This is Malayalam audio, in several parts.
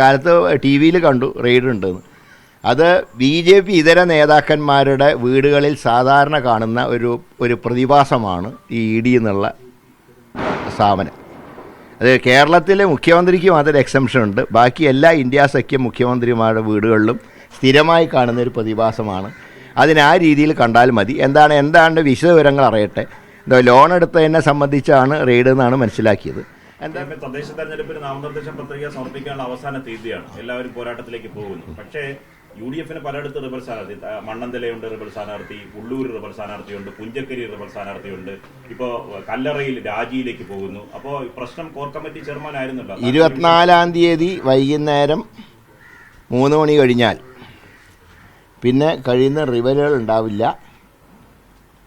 കാലത്ത് ടി വിയിൽ കണ്ടു റെയ്ഡ് ഉണ്ടെന്ന്. അത് ബി ജെ പി ഇതര നേതാക്കന്മാരുടെ വീടുകളിൽ സാധാരണ കാണുന്ന ഒരു ഒരു പ്രതിഭാസമാണ് ഈ ഇ ഡി എന്നുള്ള സ്ഥാപനം. അത് കേരളത്തിലെ മുഖ്യമന്ത്രിക്ക് മാത്രം എക്സംഷൻ ഉണ്ട്. ബാക്കി എല്ലാ ഇന്ത്യ സഖ്യ മുഖ്യമന്ത്രിമാരുടെ വീടുകളിലും സ്ഥിരമായി കാണുന്ന ഒരു പ്രതിഭാസമാണ്. അതിന് ആ രീതിയിൽ കണ്ടാൽ മതി. എന്താണ് എന്താണ് വിശദവിവരങ്ങൾ അറിയട്ടെ? എന്തോ ലോൺ എടുത്തതിനെ സംബന്ധിച്ചാണ് റെയ്ഡ് എന്നാണ് മനസ്സിലാക്കിയത്. തദ്ദേശ തെരഞ്ഞെടുപ്പിന് നാമനിർദ്ദേശ പത്രിക സമർപ്പിക്കാനുള്ള അവസാന തീയതിയാണ്. എല്ലാവരും പോരാട്ടത്തിലേക്ക് പോകുന്നു. പക്ഷേ യു ഡി എഫിന് പലയിടത്ത് റിബൽ സ്ഥാനാർത്ഥി മണ്ണന്തലയുണ്ട് റിബൽ സ്ഥാനാർത്ഥി ഉള്ളൂർ റിബൽ സ്ഥാനാർത്ഥിയുണ്ട് പുഞ്ചക്കരി റിബൽ സ്ഥാനാർത്ഥിയുണ്ട്. ഇപ്പോ കല്ലറയിൽ രാജിയിലേക്ക് പോകുന്നു. അപ്പോ പ്രശ്നം കോർ കമ്മിറ്റി ചെയർമാൻ ആയിരുന്നല്ലോ. ഇരുപത്തിനാലാം തീയതി വൈകുന്നേരം മൂന്ന് മണി കഴിഞ്ഞാൽ. പിന്നെ കഴിയുന്ന റിവലുകൾ ഉണ്ടാവില്ല.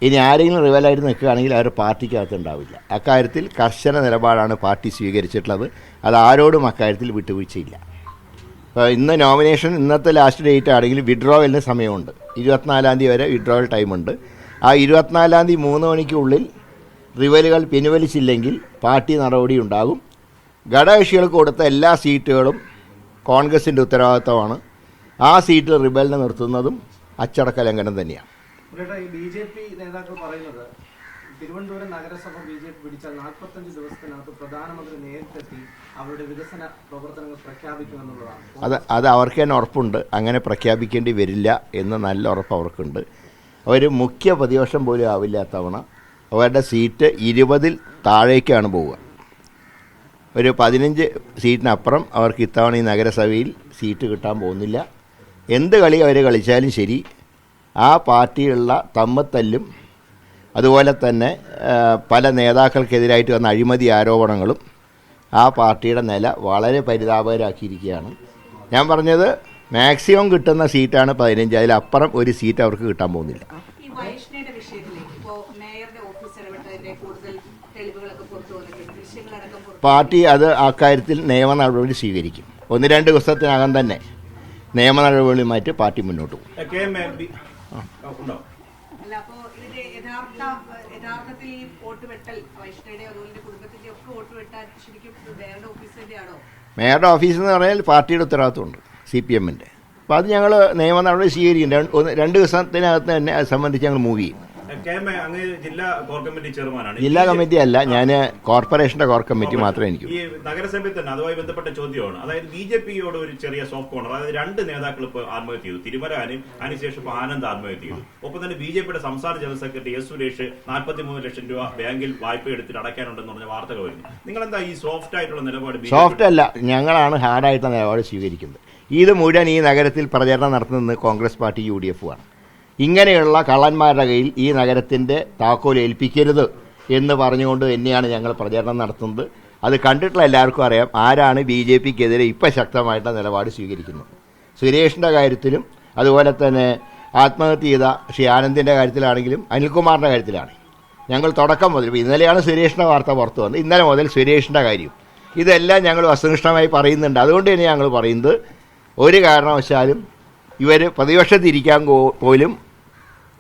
ഇനി ആരെങ്കിലും റിവലായിട്ട് നിൽക്കുകയാണെങ്കിൽ അവർ പാർട്ടിക്കകത്ത് ഉണ്ടാവില്ല. അക്കാര്യത്തിൽ കർശന നിലപാടാണ് പാർട്ടി സ്വീകരിച്ചിട്ടുള്ളത്. അത് ആരോടും അക്കാര്യത്തിൽ വിട്ടുവീഴ്ചയില്ല. ഇന്ന് നോമിനേഷൻ ഇന്നത്തെ ലാസ്റ്റ് ഡേറ്റ് ആണെങ്കിൽ വിഡ്രോവലിന് സമയമുണ്ട്. ഇരുപത്തിനാലാം തീയതി വരെ വിഡ്രോവൽ ടൈമുണ്ട് ആ ഇരുപത്തിനാലാം തീയതി മൂന്ന് മണിക്കുള്ളിൽ റിവലുകൾ പിൻവലിച്ചില്ലെങ്കിൽ പാർട്ടി നടപടി ഉണ്ടാകും. ഘടകകക്ഷികൾക്ക് കൊടുത്ത എല്ലാ സീറ്റുകളും കോൺഗ്രസിന്റെ ഉത്തരവാദിത്തമാണ്. ആ സീറ്റിൽ റിബലിനെ നിർത്തുന്നതും അച്ചടക്ക ലംഘനം തന്നെയാണ്. ഈ ബി ജെ പി നേതാക്കൾ പറയുന്നത് തിരുവനന്തപുരം നഗരസഭ ബി ജെ പി പിടിച്ചാൽ നാൽപ്പത്തഞ്ച് ദിവസത്തിനകത്ത് പ്രധാനമന്ത്രി നേരിട്ടെത്തി അവരുടെ വികസന പ്രവർത്തനങ്ങൾ പ്രഖ്യാപിക്കുമെന്നുള്ളതാണ് അത് അത് അവർക്ക് തന്നെ ഉറപ്പുണ്ട്. അങ്ങനെ പ്രഖ്യാപിക്കേണ്ടി വരില്ല എന്ന് നല്ല ഉറപ്പ് അവർക്കുണ്ട്. അവർ മുഖ്യ പ്രതിപക്ഷം പോലും ആവില്ല തവണ. അവരുടെ സീറ്റ് ഇരുപതിൽ താഴേക്കാണ് പോവുക. ഒരു പതിനഞ്ച് സീറ്റിനപ്പുറം അവർക്ക് ഇത്തവണ ഈ നഗരസഭയിൽ സീറ്റ് കിട്ടാൻ പോകുന്നില്ല. എന്ത് കളി അവർ കളിച്ചാലും ശരി ആ പാർട്ടിയുള്ള തമ്മത്തല്ലും അതുപോലെ തന്നെ പല നേതാക്കൾക്കെതിരായിട്ട് വന്ന അഴിമതി ആരോപണങ്ങളും ആ പാർട്ടിയുടെ നില വളരെ പരിതാപകരാക്കിയിരിക്കുകയാണ്. ഞാൻ പറഞ്ഞത് മാക്സിമം കിട്ടുന്ന സീറ്റാണ് പതിനഞ്ച്. അതിലപ്പുറം ഒരു സീറ്റ് അവർക്ക് കിട്ടാൻ പോകുന്നില്ല. പാർട്ടി അത് അക്കാര്യത്തിൽ നിയമ നടപടി സ്വീകരിക്കും. ഒന്ന് രണ്ട് ദിവസത്തിനകം തന്നെ നിയമ നടപടിയുമായിട്ട് പാർട്ടി മുന്നോട്ട് പോകും. അല്ല അപ്പോ ഇതിന്റെ യഥാർത്ഥ യഥാർത്ഥത്തിൽ ഈ വോട്ട് വെട്ടൽ വൈഷ്ണയുടെ അതുപോലെ കുടുംബത്തിന്റെ ഒക്കെ വോട്ട് വെട്ടാൻ ശരിക്കും മേയറുടെ ഓഫീസിന്റെ ആണോ? മേയറുടെ ഓഫീസ് എന്ന് പറഞ്ഞാൽ പാർട്ടിയുടെ ഉത്തരവാദിത്വമുണ്ട് സി പി എമ്മിന്റെ അപ്പോൾ അത് ഞങ്ങൾ നിയമ നടപടി സ്വീകരിക്കും. രണ്ട് ദിവസത്തിനകത്ത് തന്നെ അത് സംബന്ധിച്ച് ഞങ്ങൾ മൂവ് ചെയ്യും. അങ്ങ് ജില്ലാ കോർ കമ്മിറ്റി ചെയർമാനാണ്. ജില്ലാ കമ്മിറ്റി അല്ല ഞാൻ കോർപ്പറേഷന്റെ കോർ കമ്മിറ്റി മാത്രമേ എനിക്ക് ഈ നഗരസഭയിൽ തന്നെ അതുമായി ബന്ധപ്പെട്ട ചോദ്യമാണ്. അതായത് ബി ജെ പിയോട് ഒരു ചെറിയ സോഫ്റ്റ് കോർണർ അതായത് രണ്ട് നേതാക്കൾ ഇപ്പോൾ ആത്മഹത്യ ചെയ്തു. തിരുമലാനും അതിനുശേഷം ഇപ്പോൾ ആനന്ദ് ആത്മഹത്യ ചെയ്തു. ഒപ്പം തന്നെ ബി ജെ പിയുടെ സംസ്ഥാന ജനറൽ സെക്രട്ടറി എസ് സുരേഷ് നാൽപ്പത്തി മൂന്ന് ലക്ഷം രൂപ ബാങ്കിൽ വായ്പ എടുത്തിട്ട് അടയ്ക്കാനുണ്ടെന്ന് പറഞ്ഞ വാർത്തകൾ വരുന്നു. നിങ്ങൾ എന്താ ഈ സോഫ്റ്റ് ആയിട്ടുള്ള നിലപാട് സോഫ്റ്റ് അല്ല ഞങ്ങളാണ് ഹാർഡായിട്ടുള്ള നിലപാട് സ്വീകരിക്കുന്നത്. ഇത് മുഴുവൻ ഈ നഗരത്തിൽ പ്രചരണം നടത്തുന്നത് കോൺഗ്രസ് പാർട്ടി യു ഡി എഫുമാണ് ഇങ്ങനെയുള്ള കള്ളന്മാരുടെ കയ്യിൽ ഈ നഗരത്തിന്റെ താക്കോൽ ഏൽപ്പിക്കരുത് എന്ന് പറഞ്ഞുകൊണ്ട് തന്നെയാണ് ഞങ്ങൾ പ്രചരണം നടത്തുന്നത്. അത് കണ്ടിട്ടുള്ള എല്ലാവർക്കും അറിയാം ആരാണ് ബി ജെ പിക്കെതിരെ ഇപ്പം ശക്തമായിട്ടുള്ള നിലപാട് സ്വീകരിക്കുന്നത്. സുരേഷിന്റെ കാര്യത്തിലും അതുപോലെ തന്നെ ആത്മഹത്യ ചെയ്ത ശ്രീ ആനന്ദിന്റെ കാര്യത്തിലാണെങ്കിലും അനിൽകുമാറിന്റെ കാര്യത്തിലാണ്. ഞങ്ങൾ തുടക്കം മുതൽ ഇന്നലെയാണ് സുരേഷിന്റെ വാർത്ത പുറത്തു വന്നത്. ഇന്നലെ മുതൽ സുരേഷിന്റെ കാര്യം. ഇതെല്ലാം ഞങ്ങൾ വസ്തുനിഷ്ഠമായി പറയുന്നുണ്ട്. അതുകൊണ്ട് തന്നെ ഞങ്ങൾ പറയുന്നത്. ഒരു കാരണവശാലും ഇവർ പ്രതിപക്ഷത്തിരിക്കാൻ പോലും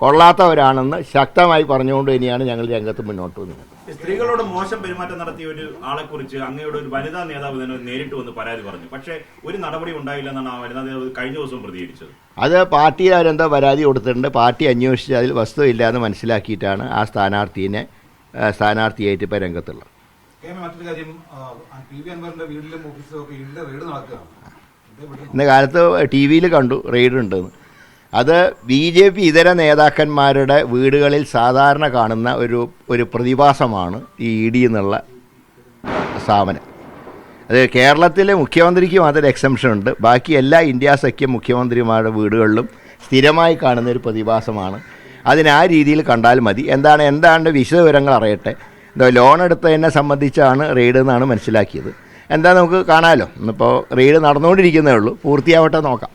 കൊള്ളാത്തവരാണെന്ന് ശക്തമായി പറഞ്ഞുകൊണ്ട് തന്നെയാണ് ഞങ്ങൾ രംഗത്ത് മുന്നോട്ട് വന്നത് സ്ത്രീകളോട് മോശം പെരുമാറ്റം നടത്തിയ ഒരു ആളെ കുറിച്ച് അങ്ങയുടെ ഒരു വനിതാ നേതാവ് തന്നെ നേരിട്ട് വന്ന് പരാതി പറഞ്ഞു. പക്ഷേ ഒരു നടപടി ഉണ്ടായില്ലെന്നാണ് ആ വനിതാ നേതാവ് കഴിഞ്ഞ ദിവസം പ്രതികരിച്ചത്. അത് പാർട്ടിയിൽ അവരെന്തോ പരാതി കൊടുത്തിട്ടുണ്ട്. പാർട്ടി അന്വേഷിച്ച് അതിൽ വസ്തുവില്ല എന്ന് മനസ്സിലാക്കിയിട്ടാണ് ആ സ്ഥാനാർത്ഥിനെ സ്ഥാനാർത്ഥിയായിട്ട് ഇപ്പോൾ രംഗത്തുള്ളത്. മറ്റൊരു കാര്യം ആ, പി വി അൻവറിന്റെ വീട്ടിലും ഓഫീസിലും ഒക്കെ ഇതിന്റെ റെയ്ഡ് നടക്കുകയാണ്. ഇത് ഇവിടെ ഇന്ന് കാലത്ത് ടി വിയിൽ കണ്ടു റെയ്ഡ് ഉണ്ടെന്ന്. അത് ബി ജെ പി ഇതര നേതാക്കന്മാരുടെ വീടുകളിൽ സാധാരണ കാണുന്ന ഒരു ഒരു പ്രതിഭാസമാണ് ഈ ഇ ഡി എന്നുള്ള സ്ഥാപനം. അത് കേരളത്തിലെ മുഖ്യമന്ത്രിക്ക് മാത്രം എക്സംഷൻ ഉണ്ട്. ബാക്കി എല്ലാ ഇന്ത്യ സഖ്യ മുഖ്യമന്ത്രിമാരുടെ വീടുകളിലും സ്ഥിരമായി കാണുന്ന ഒരു പ്രതിഭാസമാണ്. അതിന് ആ രീതിയിൽ കണ്ടാൽ മതി. എന്താണ് എന്താണ് വിശദവിവരങ്ങൾ അറിയട്ടെ? എന്തോ ലോൺ എടുത്തതിനെ സംബന്ധിച്ചാണ് റെയ്ഡ് എന്നാണ് മനസ്സിലാക്കിയത്. എന്താ നമുക്ക് കാണാമല്ലോ ഇന്നിപ്പോൾ റെയ്ഡ് നടന്നുകൊണ്ടിരിക്കുന്നേ ഉള്ളൂ. പൂർത്തിയാവട്ടെ നോക്കാം.